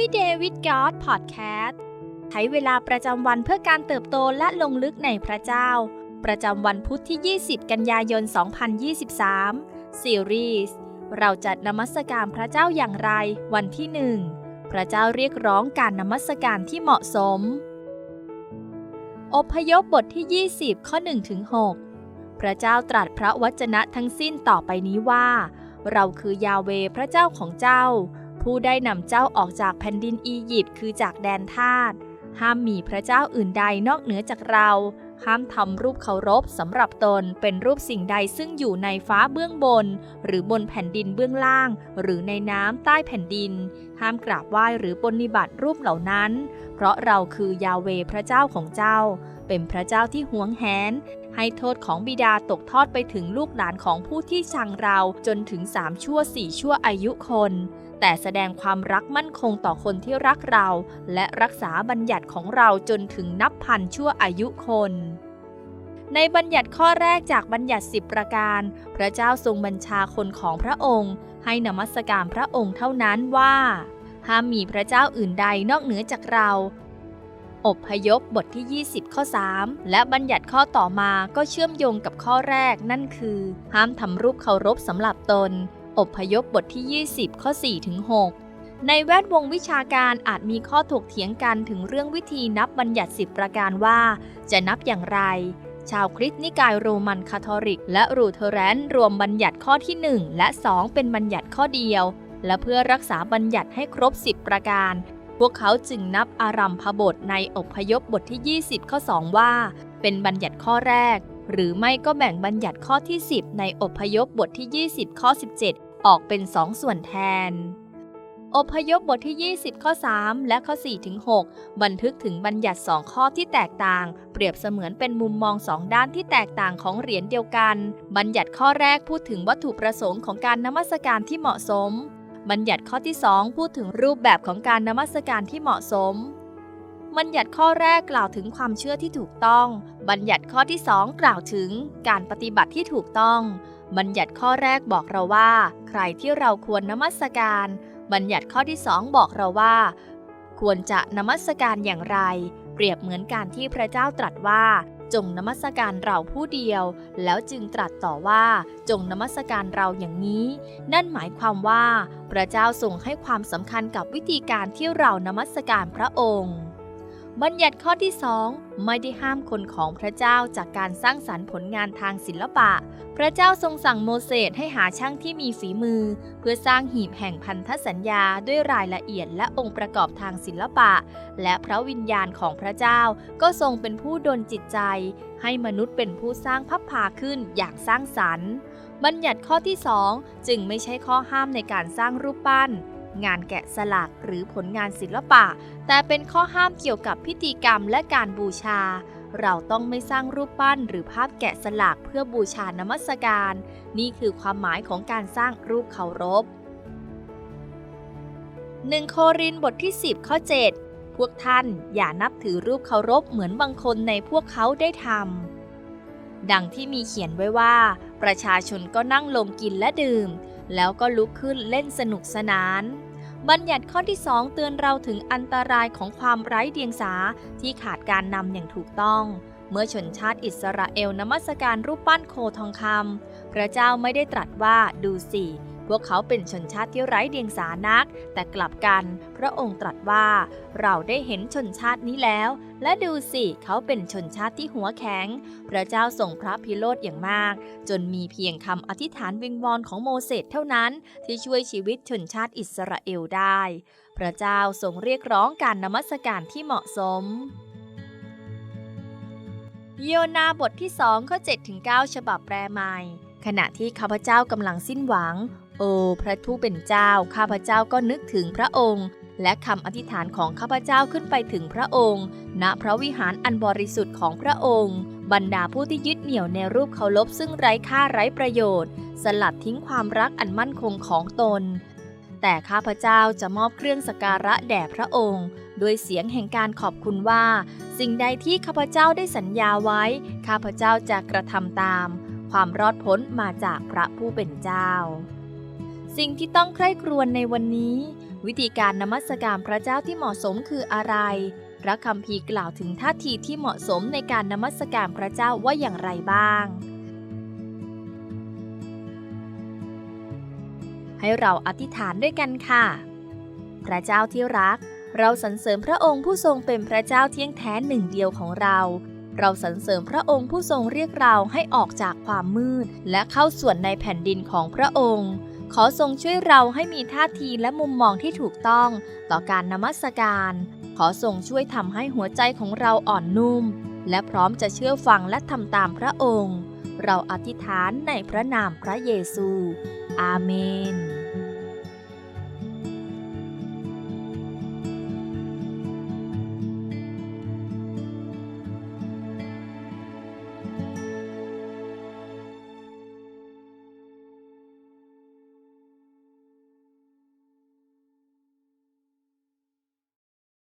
Every Day with God Podcast ใช้เวลาประจำวันเพื่อการเติบโตและลงลึกในพระเจ้า ประจำวันพุทธที่ 20 กันยายน 2023 ซีรีส์เราจัดนมัสการพระเจ้าอย่างไร วันที่ 1 พระเจ้าเรียกร้องการนมัสการที่เหมาะสม อพยพบทที่ 20 ข้อ1ถึง6พระเจ้าตรัสพระวจนะทั้งสิ้นต่อไปนี้ว่า เราคือยาเวพระเจ้าของเจ้า ผู้ได้นำเจ้าออกจากแผ่นดินอียิปต์คือจากแดนทาสห้ามมีพระเจ้าอื่นใดนอกเหนือจากเรา ห้ามทำรูปเคารพสำหรับตนเป็นรูปสิ่งใดซึ่งอยู่ในฟ้าเบื้องบน หรือบนแผ่นดินเบื้องล่าง หรือในน้ำใต้แผ่นดิน ห้ามกราบไหว้หรือปฏิบัติรูปเหล่านั้น เพราะเราคือยาเวพระเจ้าของเจ้า เป็นพระเจ้าที่หวงแหน ให้โทษของบิดาตกทอดไปถึงลูกหลานของผู้ที่ชังเราจนถึงสามชั่วสี่ชั่วอายุคน แต่แสดงความรักมั่นคงต่อคนที่รักเรา และรักษาบัญญัติของเราจนถึงนับพันชั่วอายุคนในบัญญัติข้อแรกจากบัญญัติสิบประการ พระเจ้าทรงบัญชาคนของพระองค์ ให้นมัสการพระองค์เท่านั้นว่า ห้ามมีพระเจ้าอื่นใดนอกเหนือจากเรา อบพยพบทที่ 20 ข้อ 3 และบัญญัติข้อต่อมาก็เชื่อมโยงกับข้อแรกนั่นคือ ห้ามทำรูปเคารพสำหรับตน อบพยพบทที่ 20 ข้อ4ถึง6ในแวดวงวิชาการอาจมีข้อถกเถียงกันถึงเรื่องวิธีนับบัญญัติสิบประการว่า จะนับอย่างไรชาวคริสต์นิกายโรมันคาทอลิก และรูเทอแรนรวมบัญญัติข้อที่ 1 และ 2 เป็นบัญญัติข้อเดียว และเพื่อรักษาบัญญัติให้ครบ 10 ประการ พวกเขาจึงนับอารัมพบทในอพยพบทที่ 20 ข้อ 2 ว่า เป็นบัญญัติข้อแรก หรือไม่ก็แบ่งบัญญัติข้อที่ 10 ในอพยพบทที่ 20 ข้อ 17 ออกเป็น 2 ส่วนแทน อพยพบทที่ 20 ข้อ 3 และข้อ4ถึง6บันทึกถึงบัญญัติ 2 ข้อที่แตกต่าง เปรียบเสมือนเป็นมุมมองสองด้านที่แตกต่างของเหรียญเดียวกัน บัญญัติข้อแรกพูดถึงวัตถุประสงค์ของการนมัสการที่เหมาะสม บัญญัติข้อที่ 2 พูดถึงรูปแบบของการนมัสการที่เหมาะสม บัญญัติข้อแรกกล่าวถึงความเชื่อที่ถูกต้อง บัญญัติข้อที่ 2 กล่าวถึงการปฏิบัติที่ถูกต้อง บัญญัติข้อแรกบอกเราว่า ใครที่เราควรนมัสการ บัญญัติข้อที่ 2 บอกเราว่า ควรจะนมัสการอย่างไร เปรียบเหมือนการที่พระเจ้าตรัสว่า จงนมัสการเราผู้เดียว แล้วจึงตรัสต่อว่าจงนมัสการเราอย่างนี้ นั่นหมายความว่า พระเจ้าทรงให้ความสำคัญกับวิธีการที่เรานมัสการพระองค์ บัญญัติข้อที่สองไม่ได้ห้ามคนของพระเจ้าจากการสร้างสรรค์ผลงานทางศิลปะ พระเจ้าทรงสั่งโมเสสให้หาช่างที่มีฝีมือ เพื่อสร้างหีบแห่งพันธสัญญาด้วยรายละเอียดและองค์ประกอบทางศิลปะ และพระวิญญาณของพระเจ้าก็ทรงเป็นผู้ดลจิตใจ ให้มนุษย์เป็นผู้สร้างพับพาขึ้นอย่างสร้างสรรค์ บัญญัติข้อที่สองจึงไม่ใช่ข้อห้ามในการสร้างรูปปั้น งานแกะสลักหรือผลงานศิลปะ แต่เป็นข้อห้ามเกี่ยวกับพิธีกรรมและการบูชา เราต้องไม่สร้างรูปปั้นหรือภาพแกะสลักเพื่อบูชานมัสการ นี่คือความหมายของการสร้างรูปเคารพ 1 โครินบทที่ 10 ข้อ 7 พวกท่านอย่านับถือรูปเคารพเหมือนบางคนในพวกเขาได้ทำดังที่มีเขียนไว้ว่า ประชาชนก็นั่งลงกินและดื่ม แล้วก็ลุกขึ้นเล่นสนุกสนาน บัญญัติข้อที่สองเตือนเราถึงอันตรายของความไร้เดียงสาที่ขาดการนำอย่างถูกต้อง เมื่อชนชาติอิสราเอลนมัสการรูปปั้นโคทองคำพระเจ้าไม่ได้ตรัสว่าดูสิ พวกเขาเป็นชนชาติที่ไร้เดียงสานัก แต่กลับกัน พระองค์ตรัสว่า เราได้เห็นชนชาตินี้แล้ว และดูสิเขาเป็นชนชาติที่หัวแข็ง พระเจ้าส่งพระพิโรธอย่างมาก จนมีเพียงคำอธิษฐานวิงวอนของโมเสสเท่านั้น ที่ช่วยชีวิตชนชาติอิสราเอลได้ พระเจ้าทรงเรียกร้องการนมัสการที่เหมาะสมโยนาบทที่2ข้อ7ถึง9ฉบับแปลใหม่ ขณะที่ข้าพเจ้ากำลังสิ้นหวัง โอ้พระผู้เป็นเจ้า ข้าพเจ้าก็นึกถึงพระองค์ และคำอธิษฐานของข้าพเจ้าขึ้นไปถึงพระองค์ ณพระวิหารอันบริสุทธิ์ของพระองค์ บรรดาผู้ที่ยึดเหนี่ยวในรูปเคารพซึ่งไร้ค่าไร้ประโยชน์ สลัดทิ้งความรักอันมั่นคงของตน แต่ข้าพเจ้าจะมอบเครื่องสการะแด่พระองค์ ด้วยเสียงแห่งการขอบคุณว่า สิ่งใดที่ข้าพเจ้าได้สัญญาไว้ ข้าพเจ้าจะกระทำตาม ความรอดพ้นมาจากพระผู้เป็นเจ้า สิ่งที่ต้องใคร่ครวญในวันนี้ วิธีการนมัสการพระเจ้าที่เหมาะสมคืออะไร พระคัมภีร์กล่าวถึงท่าทีที่เหมาะสมในการนมัสการพระเจ้าว่าอย่างไรบ้าง ให้เราอธิษฐานด้วยกันค่ะ พระเจ้าที่รัก เราสรรเสริญพระองค์ผู้ทรงเป็นพระเจ้าเที่ยงแท้หนึ่งเดียวของเราเราสรรเสริญพระองค์ผู้ทรงเรียกเราให้ออกจากความมืด และเข้าส่วนในแผ่นดินของพระองค์ ขอทรงช่วยเราให้มีท่าทีและมุมมองที่ถูกต้องต่อการนมัสการ ขอทรงช่วยทำให้หัวใจของเราอ่อนนุ่ม และพร้อมจะเชื่อฟังและทำตามพระองค์ เราอธิษฐานในพระนามพระเยซู อาเมน